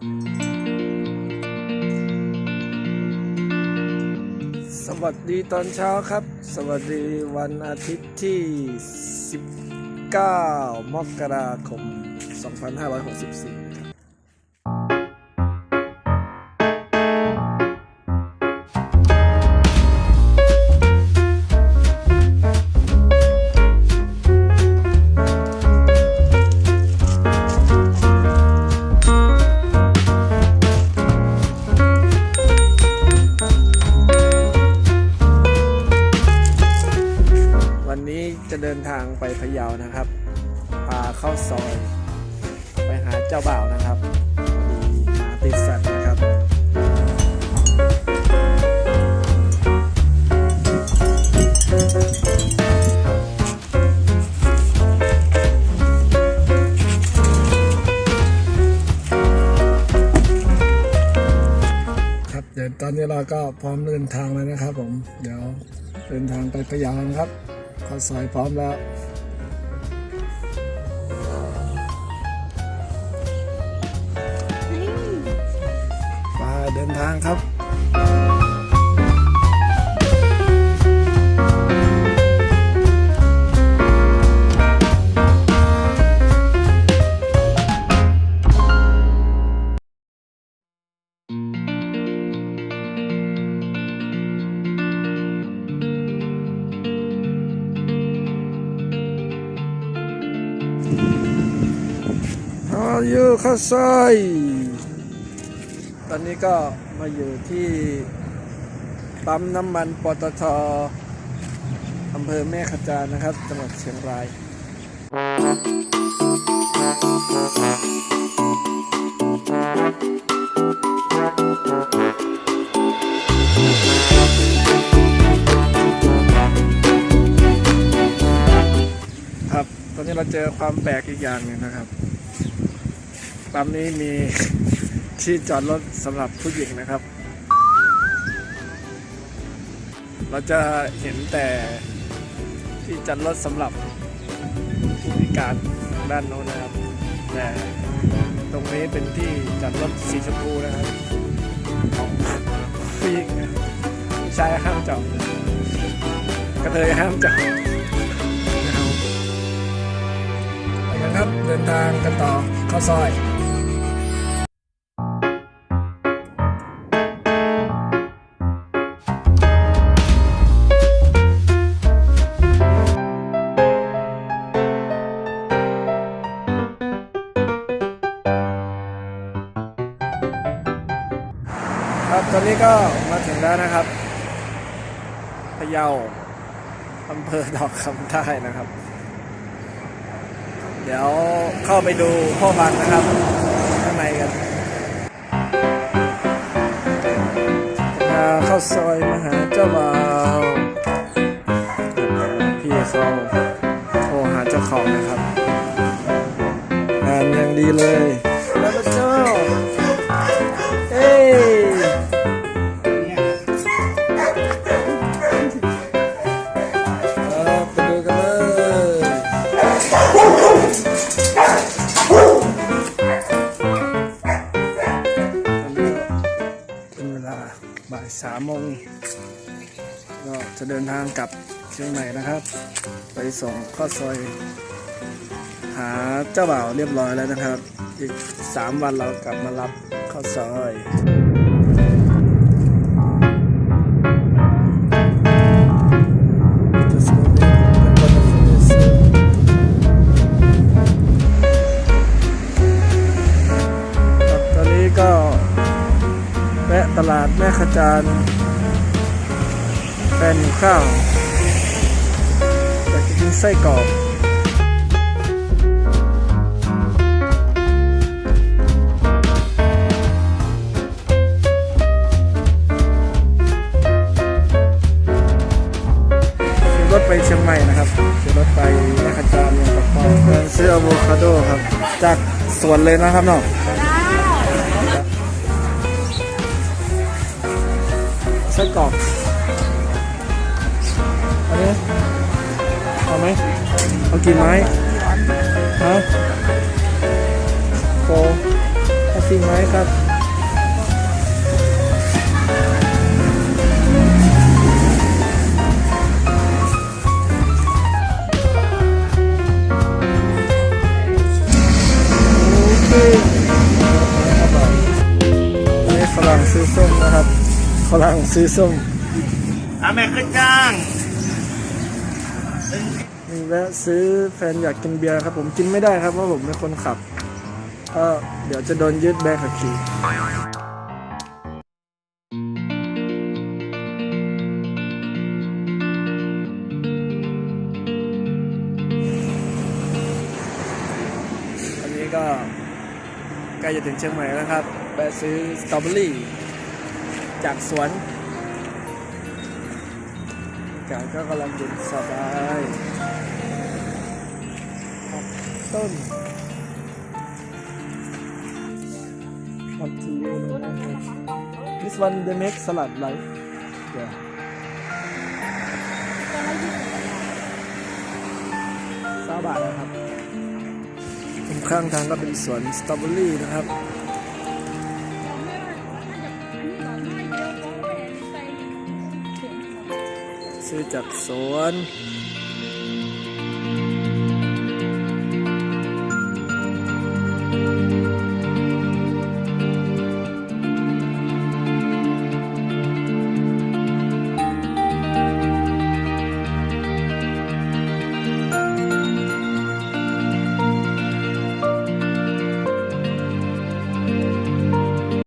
สวัสดีตอนเช้าครับ สวัสดีวันอาทิตย์ที่ 19 มกราคม 2564 วันนี้จะเดินทางไปพะเยานะครับ พาเข้าซอย ไปหาเจ้าบ่าวนะครับพอดีหาติดสัตว์นะครับครับเดี๋ยวตอนนี้เราก็พร้อมเดินทางแล้วนะครับผม เดี๋ยวเดินทางไปพะเยานะครับ ข้าซอยพร้อมแล้วไปเดินทางครับ อายุข้าวซตอนนี้ก็มาอยู่ที่ปั๊มน้ำมันปตทอำเภอแม่ขจานนะครับ จังหวัดเชียงรายครั นี้เราเจอความแปลกอีกอย่างหนึ่งนะครับปั๊มนี้มีที่จอดรถสำหรับผู้หญิงนะครับ เราจะเห็นแต่ที่จอดรถสำหรับผู้พิการด้านโน้นนะครับ แต่ตรงนี้เป็นที่จอดรถสีชมพูนะครับของผู้หญิงชายห้ามจอดกระเทยห้ามจอด ไปกันครับ เดินทางกันต่อเข้าซอยครับตอนนี้ก็มาถึงแล้วนะครับพะเยาอำเภอดอกคำใต้นะครับ ดี๋ยวเข้าไปดูพ่อพันธุ์นะครับ ข้างในกันมาเข้าซอยมาหาเจ้าบ่าวพี่เขาโทรหาเจ้าของนะครับ งานยังดีเลย บ่ายสามโมงก็จะเดินทางกลับเชียงใหม่นะครับ ไปส่งข้อซอย หาเจ้าบ่าวเรียบร้อยแล้วนะครับ อีกสามวันเรากลับมารับข้าวซอย Just moving and what the food is. ครับตอนนี้ก็ แวะตลาดแม่ขจานแฟนหิวข้าวอยากกินไส้กรอกรถไปเชียงใหม่นะครับซื้อรถไปแม่ขจานยังกับพ่อซื้ออะโวคาโดครับ จากสวนเลยนะครับเนาะ ไส้กรอกอันนี้เอาไหมเอากี่ไม้ฮะโฟเอาโฟกิ่งไม้ครับโอเคครับผมอันนี้ฝรั่งซื้อส้มนะครับ ฝรั่งซื้อส้มอาแม่ขึ้นจ้างนี่แวะซื้อแฟนอยากกินเบียร์ครับ ผมกินไม่ได้ครับเพราะผมเป็นคนขับก็เดี๋ยวจะโดนยึดใบขับขี่อันนี้ก็ใกล้จะถึงเชียงใหม่แล้วครับแวะซื้อสตรอเบอรี่ จากสวนอากาศก็กำลังเย็นสบายต้น What to you This one they make salad right yeah สาบาทนะครับข้างทางก็เป็นสวนสตรอเบอรี่นะครับ ซื้อจากสวน